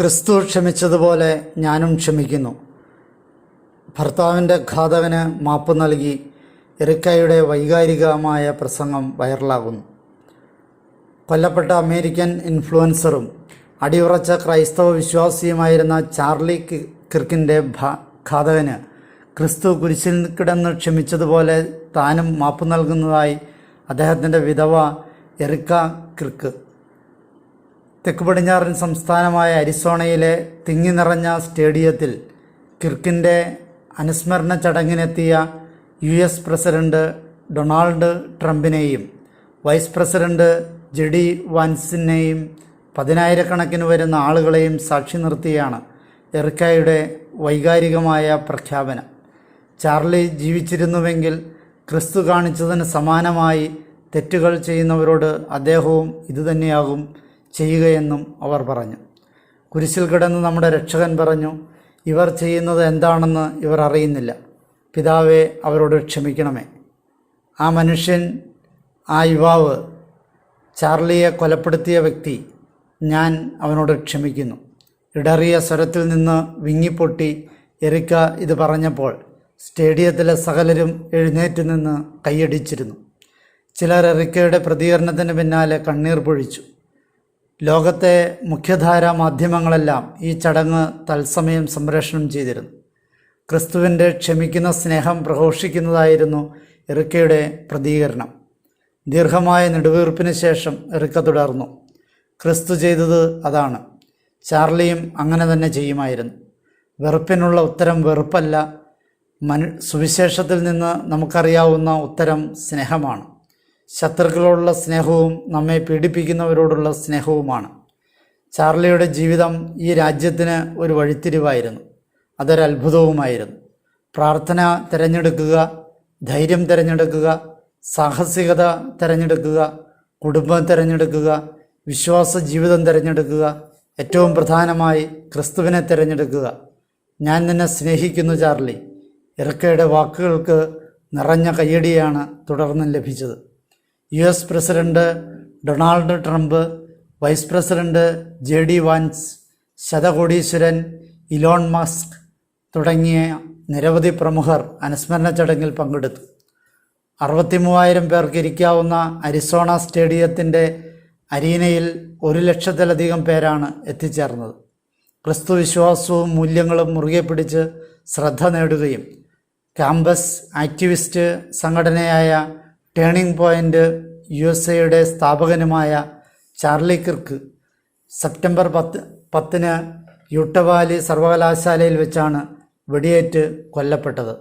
ക്രിസ്തു ക്ഷമിച്ചതുപോലെ ഞാനും ക്ഷമിക്കുന്നു. ഭർത്താവിന്റെ ഘാതകന് മാപ്പ് നൽകി എറിക്കയുടെ വൈകാരികമായ പ്രസംഗം വൈറലാകുന്നു. കൊല്ലപ്പെട്ട അമേരിക്കൻ ഇൻഫ്ലുവൻസറും അടിയുറച്ച ക്രൈസ്തവ വിശ്വാസിയുമായിരുന്ന ചാർലി കിർക്കിന്റെ ഘാതകന് ക്രിസ്തു കുരിശിൽ കിടന്ന് ക്ഷമിച്ചതുപോലെ താനും മാപ്പ് നൽകുന്നതായി അദ്ദേഹത്തിന്റെ വിധവ എറിക്ക കിർക്ക് തെക്ക് പടിഞ്ഞാറൻ സംസ്ഥാനമായ അരിസോണയിലെ തിങ്ങി നിറഞ്ഞ സ്റ്റേഡിയത്തിൽ കിർക്കിന്റെ അനുസ്മരണ ചടങ്ങിനെത്തിയ യു എസ് പ്രസിഡന്റ് ഡൊണാൾഡ് ട്രംപിനെയും വൈസ് പ്രസിഡന്റ് ജെഡി വാൻസിനെയും പതിനായിരക്കണക്കിന് വരുന്ന ആളുകളെയും സാക്ഷി നിർത്തിയാണ് എറിക്കായുടെ വൈകാരികമായ പ്രഖ്യാപനം. ചാർലി ജീവിച്ചിരുന്നുവെങ്കിൽ ക്രിസ്തു കാണിച്ചതിന് സമാനമായി തെറ്റുകൾ ചെയ്യുന്നവരോട് അദ്ദേഹവും ഇതുതന്നെയാകും ചെയ്യുകയെന്നും അവർ പറഞ്ഞു. കുരിശിൽ കിടന്ന് നമ്മുടെ രക്ഷകൻ പറഞ്ഞു ഇവർ ചെയ്യുന്നത് എന്താണെന്ന് ഇവർ അറിയുന്നില്ല. പിതാവെ അവരോട് ക്ഷമിക്കണമേ. ആ മനുഷ്യൻ ആ യുവാവ് ചാർലിയെ കൊലപ്പെടുത്തിയ വ്യക്തി ഞാൻ അവനോട് ക്ഷമിക്കുന്നു. ഇടറിയ സ്വരത്തിൽ നിന്ന് വിങ്ങിപ്പൊട്ടി എറിക്ക ഇത് പറഞ്ഞപ്പോൾ സ്റ്റേഡിയത്തിലെ സകലരും എഴുന്നേറ്റ് നിന്ന് കൈയടിച്ചിരുന്നു. ചിലർ എറിക്കയുടെ പ്രതികരണത്തിന് പിന്നാലെ കണ്ണീർ പൊഴിച്ചു. ലോകത്തെ മുഖ്യധാര മാധ്യമങ്ങളെല്ലാം ഈ ചടങ്ങ് തത്സമയം സംപ്രേഷണം ചെയ്തിരുന്നു. ക്രിസ്തുവിന്റെ ക്ഷമിക്കുന്ന സ്നേഹം പ്രഘോഷിക്കുന്നതായിരുന്നു എറിക്കയുടെ പ്രതികരണം. ദീർഘമായ നെടുവീർപ്പിന് ശേഷം എറിക്ക തുടർന്നു. ക്രിസ്തു ചെയ്തത് അതാണ്. ചാർലിയും അങ്ങനെ തന്നെ ചെയ്യുമായിരുന്നു. വെറുപ്പിനുള്ള ഉത്തരം വെറുപ്പല്ല. മനു സുവിശേഷത്തിൽ നിന്ന് നമുക്കറിയാവുന്ന ഉത്തരം സ്നേഹമാണ്. ശത്രുക്കളോടുള്ള സ്നേഹവും നമ്മെ പീഡിപ്പിക്കുന്നവരോടുള്ള സ്നേഹവുമാണ്. ചാർലിയുടെ ജീവിതം ഈ രാജ്യത്തിന് ഒരു വഴിത്തിരിവായിരുന്നു. അതൊരത്ഭുതവുമായിരുന്നു പ്രാർത്ഥന തിരഞ്ഞെടുക്കുക ധൈര്യം തിരഞ്ഞെടുക്കുക സാഹസികത തിരഞ്ഞെടുക്കുക കുടുംബം തിരഞ്ഞെടുക്കുക വിശ്വാസ ജീവിതം തിരഞ്ഞെടുക്കുക ഏറ്റവും പ്രധാനമായി ക്രിസ്തുവിനെ തിരഞ്ഞെടുക്കുക. ഞാൻ നിന്നെ സ്നേഹിക്കുന്നു ചാർലി. ഇറക്കയുടെ വാക്കുകൾക്ക് നിറഞ്ഞ കയ്യടിയാണ് തുടർന്നും ലഭിച്ചത്. U S president Donald Trump vice president J D Vance ശതകോടീശ്വരൻ Elon Musk തുടങ്ങിയ നിരവധി പ്രമുഖർ അനുസ്മരണ ചടങ്ങിൽ പങ്കെടുത്തു. അറുപത്തി മൂവായിരം പേർക്ക് ഇരിക്കാവുന്ന അരിസോണ സ്റ്റേഡിയത്തിന്റെ അരീനയിൽ ഒരു ലക്ഷത്തിലധികം പേരാണ് എത്തിച്ചേർന്നത്. ക്രിസ്തു വിശ്വാസവും മൂല്യങ്ങളും മുറുകെ പിടിച്ച് ശ്രദ്ധ നേടുകയും ക്യാമ്പസ് ആക്ടിവിസ്റ്റ് സംഘടനയായ ടേണിംഗ് പോയിന്റ് യു എസ് എയുടെ സ്ഥാപകനുമായ ചാർലി കിർക്ക് സെപ്റ്റംബർ പത്ത് പത്തിന് യൂട്ടവാലി സർവകലാശാലയിൽ വെച്ചാണ് വെടിയേറ്റ് കൊല്ലപ്പെട്ടത്.